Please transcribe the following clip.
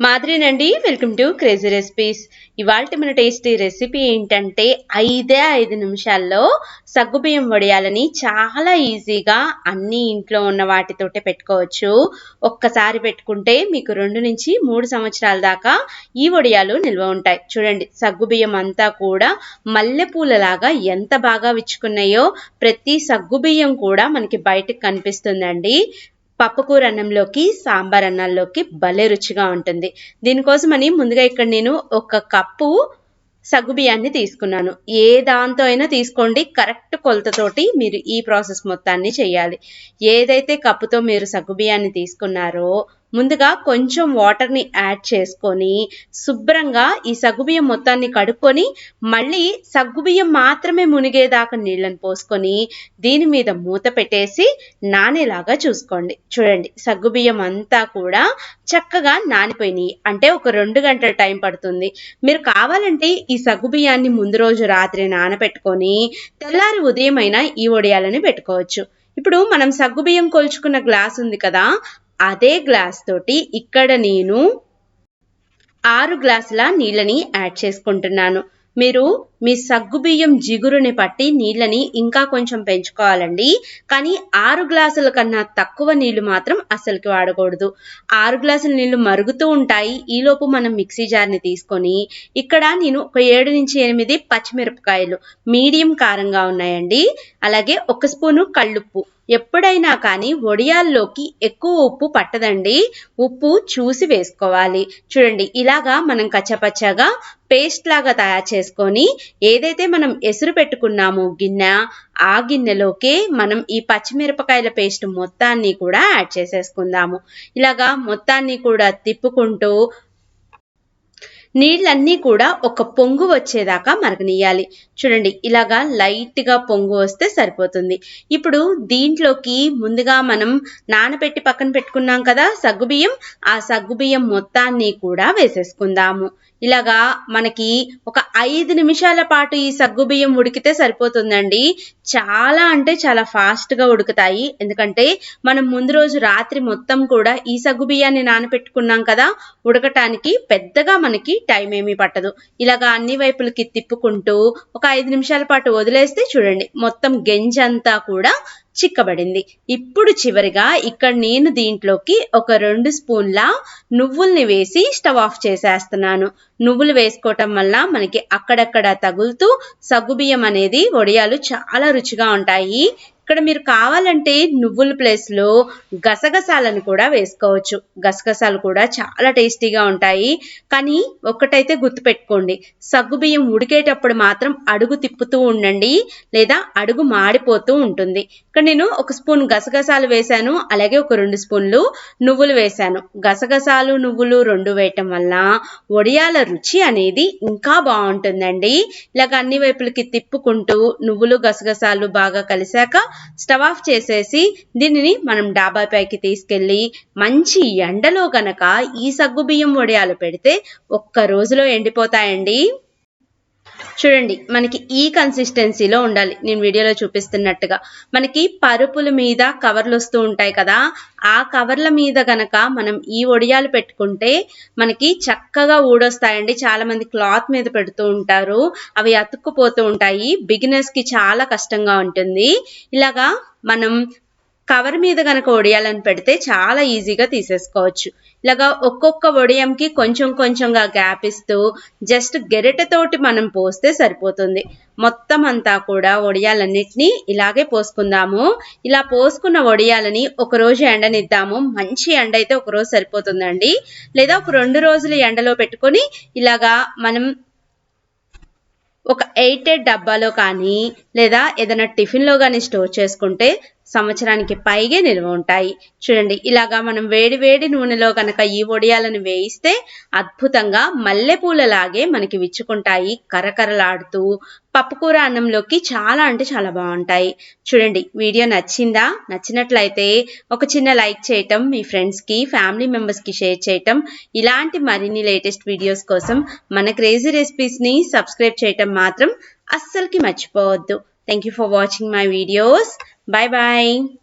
మాదిరినండి welcome to crazy recipes. ఇవాళ మన tasty recipe ఏంటంటే ఐదే ఐదు నిమిషాల్లో సగ్గుబియ్యం వడియాలని చాలా ఈజీగా అన్ని ఇంట్లో ఉన్న వాటితోటే పెట్టుకోవచ్చు. ఒక్కసారి పెట్టుకుంటే మీకు రెండు నుంచి మూడు సంవత్సరాల దాకా ఈ వడియాలు నిల్వ ఉంటాయి. చూడండి సగ్గుబియ్యం అంతా కూడా మల్లెపూలలాగా ఎంత బాగా విచ్చుకున్నాయో ప్రతి సగ్గుబియ్యం కూడా మనకి బయటకు కనిపిస్తుందండి. పప్పుకూర అన్నంలోకి సాంబార్ అన్నాల్లోకి భలే రుచిగా ఉంటుంది. దీనికోసమని ముందుగా ఇక్కడ నేను ఒక కప్పు సగ్గుబియ్యాన్ని తీసుకున్నాను. ఏ దాంతో అయినా తీసుకోండి. కరెక్ట్ కొలతతోటి మీరు ఈ ప్రాసెస్ మొత్తాన్ని చేయాలి. ఏదైతే కప్పుతో మీరు సగ్గుబియ్యాన్ని తీసుకున్నారో ముందుగా కొంచెం వాటర్ని యాడ్ చేసుకొని శుభ్రంగా ఈ సగ్గుబియ్యం మొత్తాన్ని కడుక్కొని మళ్ళీ సగ్గుబియ్యం మాత్రమే మునిగేదాకా నీళ్ళని పోసుకొని దీని మీద మూత పెట్టేసి నానేలాగా చూసుకోండి. చూడండి సగ్గుబియ్యం అంతా కూడా చక్కగా నానిపోయినాయి. అంటే ఒక రెండు గంటల టైం పడుతుంది. మీరు కావాలంటే ఈ సగ్గుబియ్యాన్ని ముందు రోజు రాత్రి నానబెట్టుకొని తెల్లారి ఉదయం అయినా ఈ వడియాలని పెట్టుకోవచ్చు. ఇప్పుడు మనం సగ్గుబియ్యం కొలుచుకున్న గ్లాస్ ఉంది కదా అదే గ్లాస్ తోటి ఇక్కడ నేను ఆరు గ్లాసుల నీళ్ళని యాడ్ చేసుకుంటున్నాను. మీరు మీ సగ్గుబియ్యం జిగురుని పట్టి నీళ్ళని ఇంకా కొంచెం పెంచుకోవాలండి. కానీ ఆరు గ్లాసుల కన్నా తక్కువ నీళ్ళు మాత్రం అసలుకి వాడకూడదు. ఆరు గ్లాసుల నీళ్ళు మరుగుతూ ఉంటాయి. ఈలోపు మనం మిక్సీ జార్ని తీసుకొని ఇక్కడ నేను ఒక ఏడు నుంచి ఎనిమిది పచ్చిమిరపకాయలు మీడియం కారంగా ఉన్నాయండి. అలాగే ఒక స్పూను కళ్ళుప్పు. ఎప్పుడైనా కానీ వడియాల్లోకి ఎక్కువ ఉప్పు పట్టదండి. ఉప్పు చూసి వేసుకోవాలి. చూడండి ఇలాగా మనం కచ్చపచ్చగా పేస్ట్ లాగా తయారు చేసుకొని ఏదైతే మనం ఎసురు పెట్టుకున్నామో గిన్నె ఆ గిన్నెలోకి మనం ఈ పచ్చిమిరపకాయల పేస్ట్ మొత్తాన్ని కూడా యాడ్ చేసేసుకుందాము. ఇలాగా మొత్తాన్ని కూడా తిప్పుకుంటూ నీళ్ళన్నీ కూడా ఒక పొంగు వచ్చేదాకా మరగనియాలి. చూడండి ఇలాగా లైట్గా పొంగు వస్తే సరిపోతుంది. ఇప్పుడు దీంట్లోకి ముందుగా మనం నానబెట్టి పక్కన పెట్టుకున్నాం కదా సగ్గుబియ్యం. ఆ సగ్గుబియ్యం మొత్తాన్ని కూడా వేసేసుకుందాము. ఇలాగా మనకి ఒక ఐదు నిమిషాల పాటు ఈ సగ్గుబియ్యం ఉడికితే సరిపోతుందండి. చాలా అంటే చాలా ఫాస్ట్గా ఉడుకుతాయి. ఎందుకంటే మనం ముందు రోజు రాత్రి మొత్తం కూడా ఈ సగ్గుబియ్యాన్ని నానబెట్టుకున్నాం కదా ఉడకటానికి పెద్దగా మనకి టైం ఏమీ పట్టదు. ఇలాగా అన్ని వైపులకి తిప్పుకుంటూ ఒక ఐదు నిమిషాల పాటు వదిలేస్తే చూడండి మొత్తం గెంజంతా కూడా చిక్కబడింది. ఇప్పుడు చివరిగా ఇక్కడ నేను దీంట్లోకి ఒక రెండు స్పూన్ల నువ్వుల్ని వేసి స్టవ్ ఆఫ్ చేసేస్తున్నాను. నువ్వులు వేసుకోవటం వల్ల మనకి అక్కడక్కడ తగులుతూ సగ్గుబియ్యం అనేది వడియాలు చాలా రుచిగా ఉంటాయి. ఇక్కడ మీరు కావాలంటే నువ్వుల ప్లేస్లో గసగసాలను కూడా వేసుకోవచ్చు. గసగసాలు కూడా చాలా టేస్టీగా ఉంటాయి. కానీ ఒక్కటైతే గుర్తుపెట్టుకోండి సగ్గుబియ్యం ఉడికేటప్పుడు మాత్రం అడుగు తిప్పుతూ ఉండండి లేదా అడుగు మాడిపోతూ ఉంటుంది. ఇక్కడ నేను ఒక స్పూన్ గసగసాలు వేశాను అలాగే ఒక రెండు స్పూన్లు నువ్వులు వేశాను. గసగసాలు నువ్వులు రెండు వేయటం వల్ల వడియాల రుచి అనేది ఇంకా బాగుంటుందండి. ఇలాగ అన్ని వైపులకి తిప్పుకుంటూ నువ్వులు గసగసాలు బాగా కలిసాక స్టవ్ ఆఫ్ చేసేసి దీనిని మనం డాబా పైకి తీసుకెళ్ళి మంచి ఎండలో గనక ఈ సగ్గుబియ్యం వడియాలు పెడితే ఒక్క రోజులో ఎండిపోతాయండి. చూడండి మనకి ఈ కన్సిస్టెన్సీలో ఉండాలి. నేను వీడియోలో చూపిస్తున్నట్టుగా. మనకి పరుపుల మీద కవర్లు వస్తూ ఉంటాయి కదా ఆ కవర్ల మీద గనక మనం ఈ ఒడియాలు పెట్టుకుంటే మనకి చక్కగా ఊడొస్తాయండి. చాలామంది క్లాత్ మీద పెడుతూ ఉంటారు. అవి అతుక్కుపోతూ ఉంటాయి. బిగినర్స్కి చాలా కష్టంగా ఉంటుంది. ఇలాగా మనం కవర్ మీద కనుక వడియాలని పెడితే చాలా ఈజీగా తీసేసుకోవచ్చు. ఇలాగా ఒక్కొక్క వడియంకి కొంచెం కొంచెంగా గ్యాప్ ఇస్తూ జస్ట్ గెరెటతోటి మనం పోస్తే సరిపోతుంది. మొత్తం అంతా కూడా వడియాలన్నిటినీ ఇలాగే పోసుకుందాము. ఇలా పోసుకున్న వడియాలని ఒక రోజు ఎండనిద్దాము. మంచి ఎండ అయితే ఒక రోజు సరిపోతుందండి. లేదా ఒక రెండు రోజులు ఎండలో పెట్టుకొని ఇలాగా మనం ఒక ఎయిటెడ్ డబ్బాలో కానీ లేదా ఏదైనా టిఫిన్లో కానీ స్టోర్ చేసుకుంటే సంవత్సరానికి పైగే నిల్వ ఉంటాయి. చూడండి ఇలాగా మనం వేడి వేడి నూనెలో కనుక ఈ వడియాలను వేయిస్తే అద్భుతంగా మల్లెపూలలాగే మనకి విచ్చుకుంటాయి. కరకరలాడుతూ పప్పుకూర అన్నంలోకి చాలా అంటే చాలా బాగుంటాయి. చూడండి వీడియో నచ్చిందా? నచ్చినట్లయితే ఒక చిన్న లైక్ చేయటం మీ ఫ్రెండ్స్కి ఫ్యామిలీ మెంబర్స్కి షేర్ చేయటం. ఇలాంటి మరిన్ని లేటెస్ట్ వీడియోస్ కోసం మన క్రేజీ రెసిపీస్ని సబ్స్క్రైబ్ చేయటం మాత్రం అస్సలకి మర్చిపోవద్దు. Thank you for watching my videos. Bye-bye.